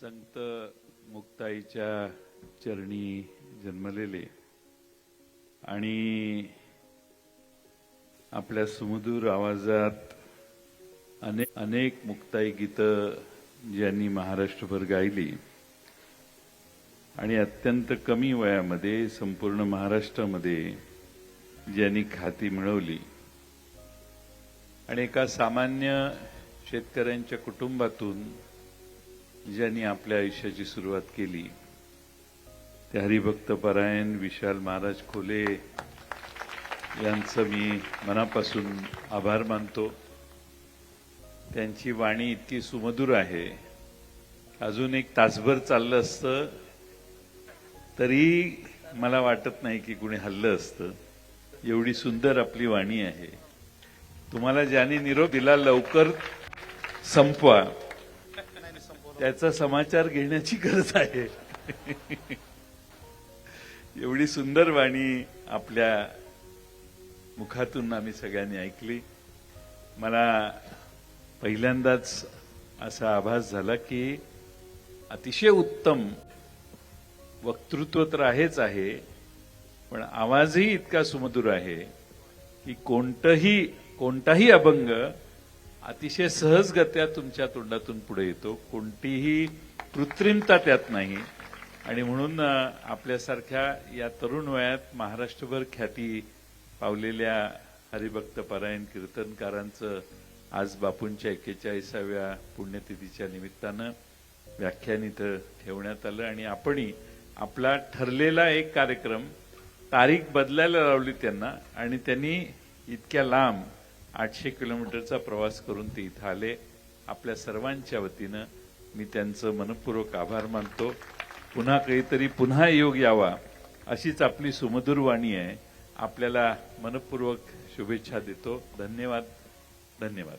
संत मुक्ताईच्या चरणी जन्मलेले. आणि आपल्या सुमधूर आवाजात अनेक अनेक मुक्ताई गीतं ज्यांनी महाराष्ट्रभर गायली. आणि अत्यंत कमी वयामध्ये संपूर्ण महाराष्ट्रामध्ये ज्यांनी ख्याती मिळवली. आणि एका सामान्य शेतकऱ्यांच्या कुटुंबातून ज्यांनी आपल्या आयुष्याची सुरुवात केली. ते हरिभक्त परायण विशाल महाराज खोले यांचं मी मनापासून आभार मानतो. त्यांची वाणी इतकी सुमधुर आहे. अजून एक तासभर चाललं असतं तरी मला वाटत नाही की कुणी हल्लं असतं. एवढी सुंदर आपली वाणी आहे. तुम्हाला ज्याने निरोप दिला लवकर संपवा. त्याचा समाचार घेण्याची गरज आहे. एवढी सुंदर वाणी आपल्या मुखातून आम्ही सगळ्यांनी ऐकली. मला पहिल्यांदाच असा आभास झाला की अतिशय उत्तम वक्तृत्व तर आहेच आहे पण आवाजही इतका सुमधुर आहे की कोणतंही कोणताही अभंग अतिशय सहजगत्या तुमच्या तोंडातून पुढे येतो. कोणतीही कृत्रिमता त्यात नाही. आणि म्हणून आपल्यासारख्या या तरुण वयात महाराष्ट्रभर ख्याती पावलेल्या हरिभक्त परायण कीर्तनकारांचं आज बापूंच्या एक्केचाळीसाव्या पुण्यतिथीच्या निमित्तानं व्याख्यान इथं ठेवण्यात आलं. आणि आपणही आपला ठरलेला एक कार्यक्रम तारीख बदलायला लावली त्यांना. आणि त्यांनी इतक्या लांब आठशे किलोमीटरचा प्रवास करून ते इथं आले. आपल्या सर्वांच्या वतीनं मी त्यांचं मनपूर्वक आभार मानतो. पुन्हा काहीतरी पुन्हा योग यावा अशीच आपली सुमधुर वाणी आहे. आपल्याला मनपूर्वक शुभेच्छा देतो. धन्यवाद. धन्यवाद.